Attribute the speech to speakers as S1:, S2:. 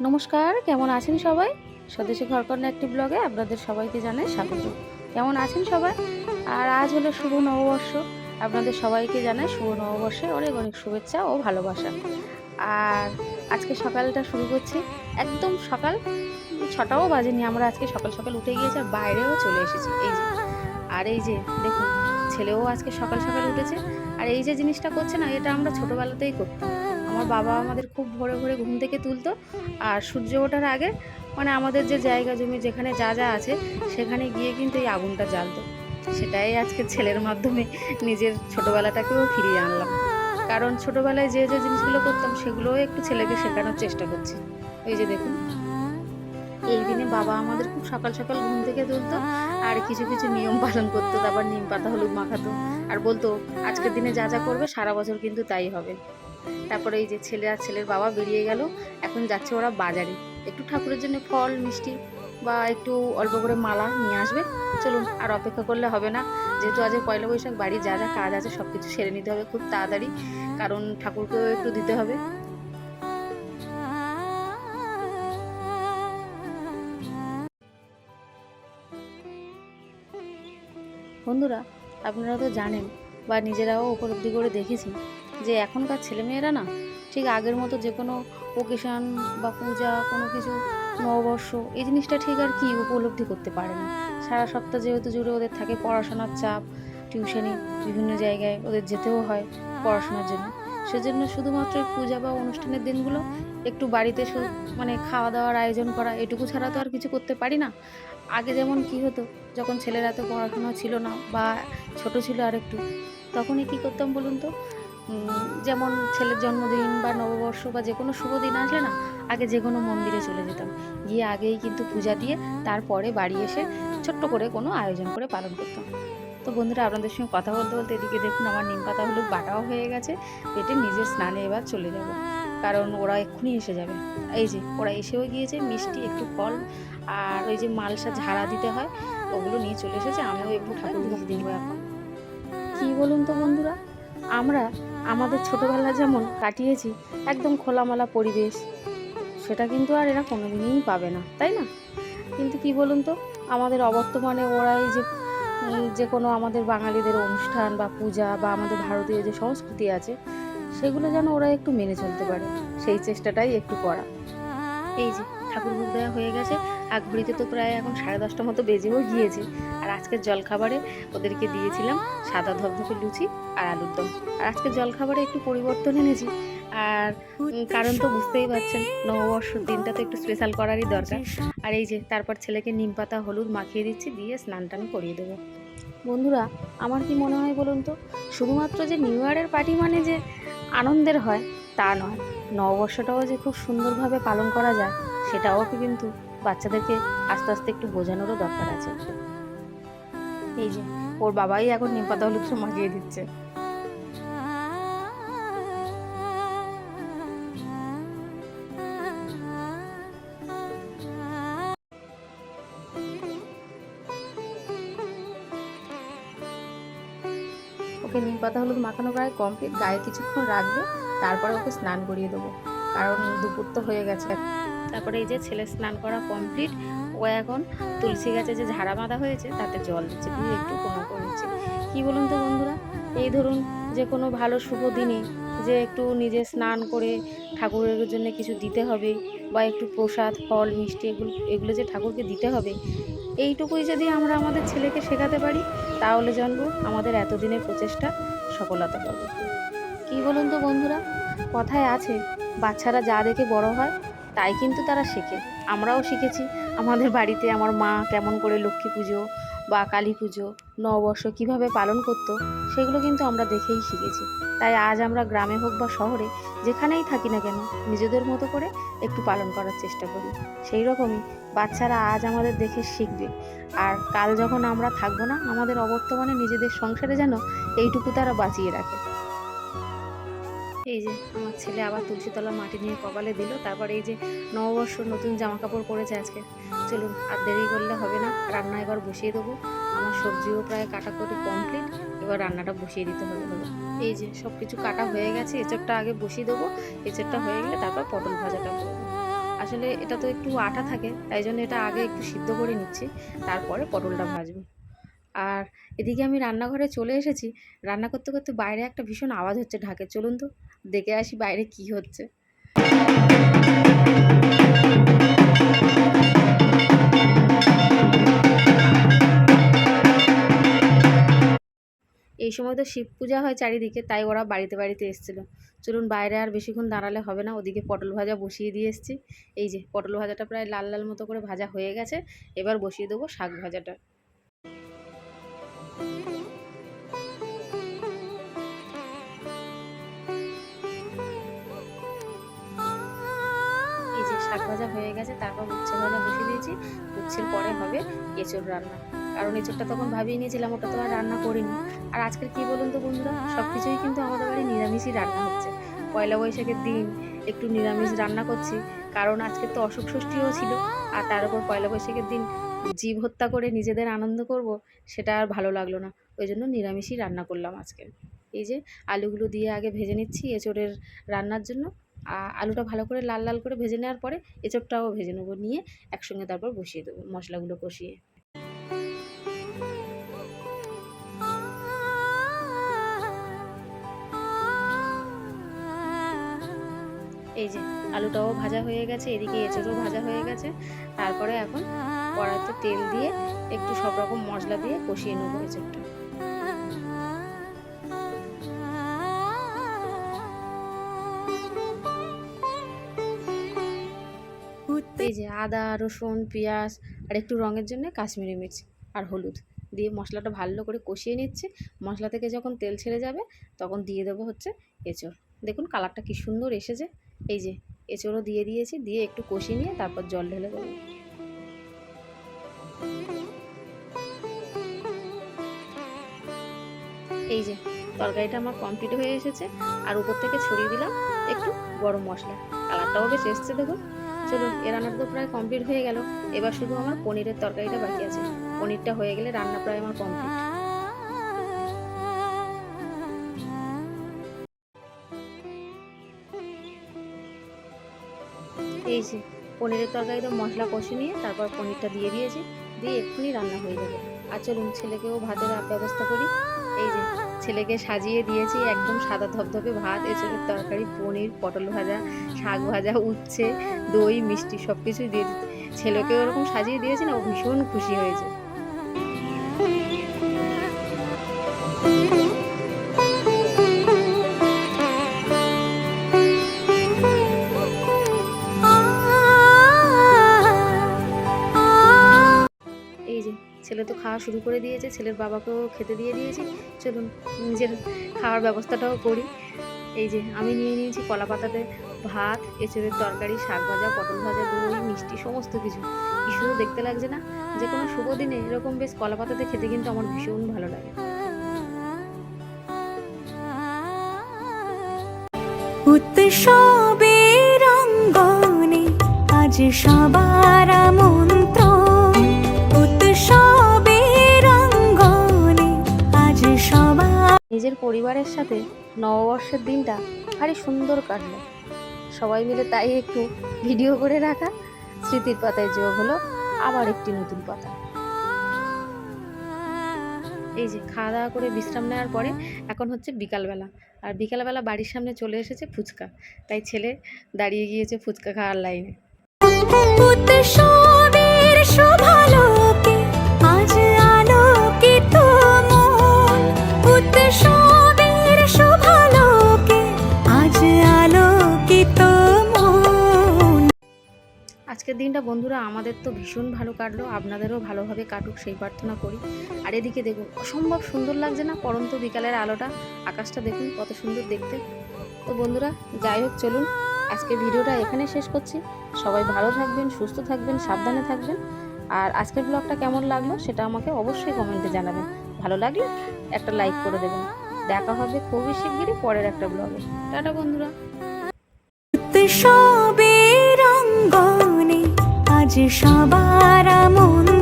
S1: নমস্কার, কেমন আছেন সবাই? স্বদেশী ঘরকন্যা একটি ব্লগে আপনাদের সবাইকে জানাই স্বাগত। কেমন আছেন সবাই? আর আজ হলো শুভ নববর্ষ। আপনাদের সবাইকে জানাই শুভ নববর্ষের অনেক অনেক শুভেচ্ছা ও ভালোবাসা। আর আজকে সকালটা শুরু করছি একদম সকাল ছটাও বাজেনি, আমরা আজকে সকাল সকাল উঠে গিয়েছি আর বাইরেও চলে এসেছি। এই যে, আর এই যে, দেখুন, ছেলেও আজকে সকাল সকাল উঠেছে। আর এই যে জিনিসটা করছে না, এটা আমরা ছোটোবেলাতেই করতাম। আমার বাবা আমাদের খুব ভোরে ভোরে ঘুম থেকে তুলতো। আর সূর্য ওঠার আগে মানে আমাদের যে জায়গা জমি যেখানে যা যা আছে, সেখানে গিয়ে কিন্তু এই আগুনটা জ্বালতো। সেটাই আজকে ছেলের মাধ্যমে নিজের ছোটোবেলাটাকেও ফিরিয়ে আনলাম। কারণ ছোটোবেলায় যে যে জিনিসগুলো করতাম, সেগুলোও একটু ছেলেকে শেখানোর চেষ্টা করছি। এই যে দেখুন, এই দিনে বাবা আমাদের খুব সকাল সকাল ঘুম থেকে তুলতো, আর কিছু কিছু নিয়ম পালন করতো। তারপর নিম পাতা, হলুদ মাখাতো। আর বলতো, আজকের দিনে যা যা করবে, সারা বছর কিন্তু তাই হবে। তারপরে এই যে ছেলে আর ছেলের বাবা বেরিয়ে গেল, এখন যাচ্ছে ওরা বাজারে। একটু ঠাকুরের জন্য ফল, মিষ্টি বা একটু অল্প করে মালা নিয়ে আসবে। চলুন, আর অপেক্ষা করলে হবে না। যেহেতু আজ পয়লা বৈশাখ, বাড়ি যা যা কাজ আছে সব কিছু সেরে নিতে হবে খুব তাড়াতাড়ি, কারণ ঠাকুরকেও একটু দিতে হবে। বন্ধুরা, আপনারা তো জানেন, বা নিজেরাও উপলব্ধি করে দেখেছি যে এখনকার ছেলেমেয়েরা না, ঠিক আগের মতো যে কোনো ওকেশন বা পূজা, কোনো কিছু, নববর্ষ, এই জিনিসটা ঠিক আর কি উপলব্ধি করতে পারে না। সারা সপ্তাহ যেহেতু জুড়ে ওদের থাকে পড়াশোনার চাপ টিউশনি বিভিন্ন জায়গায় ওদের যেতেও হয় পড়াশোনার জন্য। সেজন্য শুধুমাত্র পূজা বা অনুষ্ঠানের দিনগুলো একটু বাড়িতে মানে খাওয়া দাওয়ার আয়োজন করা, এটুকু ছাড়া তো আর কিছু করতে পারি না। আগে যেমন কি হতো, যখন ছেলেরা তো পড়াশোনা ছিল না বা ছোট ছিল আর একটু তখনই কি করতাম বলুন তো? যেমন ছেলের জন্মদিন বা নববর্ষ বা যে কোনো শুভ দিন আসলে না, আগে যে কোনো মন্দিরে চলে যেতাম। গিয়ে আগেই কিন্তু পূজা দিয়ে তারপরে বাড়ি এসে ছোট্ট করে কোনো আয়োজন করে পালন করতাম। তো বন্ধুরা, আপনাদের সঙ্গে কথা বলতে বলতে এদিকে দেখুন, আমার নিম পাতা হলুদ বাটাও হয়ে গেছে। পেটে নিজের স্নানে এবার চলে যাব। কারণ ওরা এক্ষুনি এসে যাবে। এই যে, ওরা এসেও গিয়েছে, মিষ্টি, একটু ফল আর ওই যে মালসা ঝাড়া দিতে হয়, ওগুলো নিয়ে চলে এসেছে। আমিও একটু ঠাকুর দেবো এখন। কী বলুন তো বন্ধুরা? আমরা আমাদের ছোটোবেলা যেমন কাটিয়েছি, একদম খোলামেলা পরিবেশ, সেটা কিন্তু আর এরা কোনোদিনই পাবে না, তাই না? কিন্তু কি বলুন তো, আমাদের অবর্তমানে ওরা এই যে যে কোনো আমাদের বাঙালিদের অনুষ্ঠান বা পূজা বা আমাদের ভারতীয় যে সংস্কৃতি আছে, সেগুলো যেন ওরা একটু মেনে চলতে পারে, সেই চেষ্টাটাই একটু করা। এই যে ঠাকুর ভোগ দেওয়া হয়ে গেছে। আর ঘড়িতে তো প্রায় এখন সাড়ে দশটা মতো বেজেও গিয়েছে। আর আজকের জলখাবারে ওদেরকে দিয়েছিলাম সাদা ধবধবে লুচি আর আলুর দম। আর আজকে জলখাবারে একটু পরিবর্তন এনেছি। আর কারণ তো বুঝতেই পারছেন, নববর্ষর দিনটা তো একটু স্পেশাল করারই দরকার। আর এই যে, তারপর ছেলেকে নিম পাতা, হলুদ মাখিয়ে দিচ্ছি, দিয়ে স্নান টান করিয়ে দেবো। বন্ধুরা, আমার কি মনে হয় বলুন তো? শুধুমাত্র যে নিউ ইয়ারের পার্টি মানে যে আনন্দের হয়, তা নয়। নববর্ষটাও যে খুব সুন্দরভাবে পালন করা যায় সেটাও কিন্তু বাচ্চাদেরকে আস্তে আস্তে একটু বোঝানোরও দরকার আছে। এই যে, ওর বাবাই এখন নিম পাতা, হলুদ সব মাখিয়ে দিচ্ছে। ওকে নিম পাতা, হলুদ মাখানো প্রায় কমপ্লিট, গায়ে কিছুক্ষণ রাখবে, তারপরে ওকে স্নান করিয়ে দেবো। কারণ দুপুর তো হয়ে গেছে। তারপরে এই যে ছেলে স্নান করা কমপ্লিট ও এখন তুলসী গাছে যে ঝাড়া বাঁধা হয়েছে, তাতে জল দিচ্ছে, দিয়ে একটু কোনা করে নিচ্ছে। কী বলুন তো বন্ধুরা? এই ধরুন যে কোনো ভালো শুভ দিনে যে একটু নিজে স্নান করে ঠাকুরের জন্য কিছু দিতে হবে, বা একটু প্রসাদ, ফল, মিষ্টি এগুলো এগুলো যে ঠাকুরকে দিতে হবে, এইটুকুই যদি আমরা আমাদের ছেলেকে শেখাতে পারি, তাহলে জানব আমাদের এতদিনের প্রচেষ্টা সফলতা পাবে কী বলুন তো বন্ধুরা? কথায় আছে, বাচ্চারা যা দেখে বড় হয় তাই কিন্তু তারা শেখে। আমরাও শিখেছি। আমাদের বাড়িতে আমার মা কেমন করে লক্ষ্মী পুজো বা কালী পুজো, নববর্ষ কীভাবে পালন করতো, সেগুলো কিন্তু আমরা দেখেই শিখেছি। তাই আজ আমরা গ্রামে হোক বা শহরে, যেখানেই থাকি না কেন, নিজেদের মতো করে একটু পালন করার চেষ্টা করি। সেই রকমই বাচ্চারা আজ আমাদের দেখে শিখবে। আর কাল যখন আমরা থাকব না, আমাদের অবর্তমানে নিজেদের সংসারে যেন এইটুকু তারা বাঁচিয়ে রাখে। এই যে আমার ছেলে আবার তুলসীতলা মাটি নিয়ে কপালে দিল। তারপর এই যে নববর্ষ নতুন জামা কাপড় পরেছে আজকে। চলুন, আর দেরি করলে হবে না। রান্না এবার বসিয়ে দেবো। আমার সবজিও প্রায় কাটা করে কমপ্লিট এবার রান্নাটা বসিয়ে দিতে হবে। এই যে সব কিছু কাটা হয়ে গেছে। এঁচড়টা আগে বসিয়ে দেবো। এঁচড়টা হয়ে গেলে তারপর পটল ভাজাটা করব। আসলে এটা তো একটু আটা থাকে, তাই জন্য এটা আগে একটু সিদ্ধ করে নিচ্ছি। তারপরে পটলটা ভাজবো। আর এদিকে আমি রান্নাঘরে চলে এসেছি। রান্না করতে করতে বাইরে একটা ভীষণ আওয়াজ হচ্ছে ঢাকে। চলুন তো, দেখে আসি বাইরে কি হচ্ছে। এই সময় তো শিব পূজা হয় চারিদিকে, তাই ওরা বাড়িতে বাড়িতে এসেছিল। চলুন বাইরে আর বেশিক্ষণ দাঁড়ালে হবে না, ওদিকে পটল ভাজা বসিয়ে দিয়ে এসেছি। এই যে, পটল ভাজাটা প্রায় লাল লাল মতো করে ভাজা হয়ে গেছে। এবার বসিয়ে দেবো শাক ভাজাটা। শাক ভাজা হয়ে গেছে তারপর উচ্ছে ভাজা বসিয়ে দিয়েছি উচ্ছের পরে হবে রান্না। কারণ তখন ভাবিয়ে নিয়েছিলাম ওটা তো আর রান্না করিনি। আর আজকের কি বলুন তো বন্ধুরা সব কিছুই কিন্তু আমাদের বাড়ি নিরামিষই রান্না হচ্ছে। পয়লা বৈশাখের দিন একটু নিরামিষ রান্না করছি কারণ আজকে তো অসুখ ষষ্ঠীও ছিল আর তার উপর পয়লা বৈশাখের দিন জীব হত্যা করে নিজেদের আনন্দ করব, সেটা আর ভালো লাগল না। ওই জন্য নিরামিষই রান্না করলাম আজকে। এই যে আলুগুলো দিয়ে আগে ভেজে নিচ্ছি এঁচড়ের রান্নার জন্য। আলুটা ভালো করে লাল লাল করে ভেজে নেওয়ার পরে এঁচড়টাও ভেজে নেব, নিয়ে একসঙ্গে তারপর বসিয়ে দেবো মশলাগুলো কষিয়ে। এই যে আলুটাও ভাজা হয়ে গেছে, এদিকে এঁচড়ও ভাজা হয়ে গেছে। তারপরে এখন কড়াইতে তেল দিয়ে একটু সব রকম মশলা দিয়ে কষিয়ে নেব এঁচড়টা। এই যে আদা, রসুন, পেঁয়াজ আর একটু রঙের জন্য কাশ্মীরি মির্চ আর হলুদ দিয়ে মশলাটা ভালো করে কষিয়ে নিচ্ছে। মশলা থেকে যখন তেল ছেড়ে যাবে তখন দিয়ে দেবো হচ্ছে এঁচড়। দেখুন কালারটা কি সুন্দর এসেছে। এই যে, এঁচড়ও দিয়ে দিয়েছি, দিয়ে একটু কষিয়ে নিয়ে তারপর জল ঢেলে দেবো। এই যে, তরকারিটা আমার কমপ্লিট হয়ে এসেছে। আর উপর থেকে ছড়িয়ে দিলাম একটু গরম মশলা। কালারটাও বেশ এসছে, দেখুন। চলুন, এ রান্নাটা তো প্রায় কমপ্লিট হয়ে গেল। এবার শুধু আমার পনিরের তরকারিটা বাকি আছে। পনিরটা হয়ে গেলে রান্না প্রায় আমার কমপ্লিট এই যে পনিরের তরকারি তরকারিতে মশলা কষে নিয়ে তারপর পনিরটা দিয়ে দিয়েছি, দিয়ে এক্ষুনি রান্না হয়ে যাবে। আর চলুন ছেলেকেও ভাতের ব্যবস্থা করি। এই যে ছেলেকে সাজিয়ে দিয়েছি, একদম সাদা ধপধপে ভাত এছাড়া তরকারি, পনির, পটল ভাজা, শাক ভাজা, উচ্ছে, দই, মিষ্টি সব কিছুই দিয়ে ছেলেকে ওরকম সাজিয়ে দিয়েছি না, ও ভীষণ খুশি হয়েছে। এই যে, ছেলে তো খাওয়া শুরু করে দিয়েছে, ছেলের বাবাকেও খেতে দিয়ে দিয়েছি। চলুন, নিজের খাওয়ার ব্যবস্থাটাও করি। এই যে, আমি নিয়ে নিয়েছি কলা পাতাতে ভাত, এঁচড়ের তরকারি, শাক ভাজা, পটল ভাজা, দই, মিষ্টি, সমস্ত কিছু। শুধু দেখতে লাগছে না, যে কোনো শুভ দিনে এরকম বেশ কলা পাতাতে খেতে কিন্তু আমার ভীষণ ভালো লাগে।
S2: উৎসবের অঙ্গনে আজ সবার আমন্ত্রণ
S1: পরিবারের সাথে নববর্ষের দিনটা ভারী সুন্দর কাটলো। সবাই মিলে তাই একটু ভিডিও করে রাখা। স্মৃতির পাতায় যোগ হলো আবার একটি নতুন পাতা। এই যে খাওয়া দাওয়া করে বিশ্রাম নেওয়ার পরে এখন হচ্ছে বিকালবেলা। আর বিকালবেলা বাড়ির সামনে চলে এসেছে ফুচকা। তাই ছেলে দাঁড়িয়ে গিয়েছে ফুচকা খাওয়ার লাইনে। আজকের দিনটা বন্ধুরা আমাদের তো ভীষণ ভালো কাটলো, আপনাদেরও ভালোভাবে কাটুক, সেই প্রার্থনা করি। আর এদিকে দেখুন, অসম্ভব সুন্দর লাগছে না পরন্ত বিকালের আলোটা, আকাশটা দেখুন কত সুন্দর দেখতে। তো বন্ধুরা, যাই হোক, চলুন আজকে ভিডিওটা এখানে শেষ করছি। সবাই ভালো থাকবেন, সুস্থ থাকবেন, সাবধানে থাকবেন। আর আজকের ব্লগটা কেমন লাগল সেটা আমাকে অবশ্যই কমেন্টে জানাবেন। ভালো লাগলে একটা লাইক করে দেবেন। দেখা হবে খুবই শিগগিরই পরের একটা ব্লগে টাটা বন্ধুরা।
S2: উৎসবের অঙ্গনে সবার আমন্ত্রণ।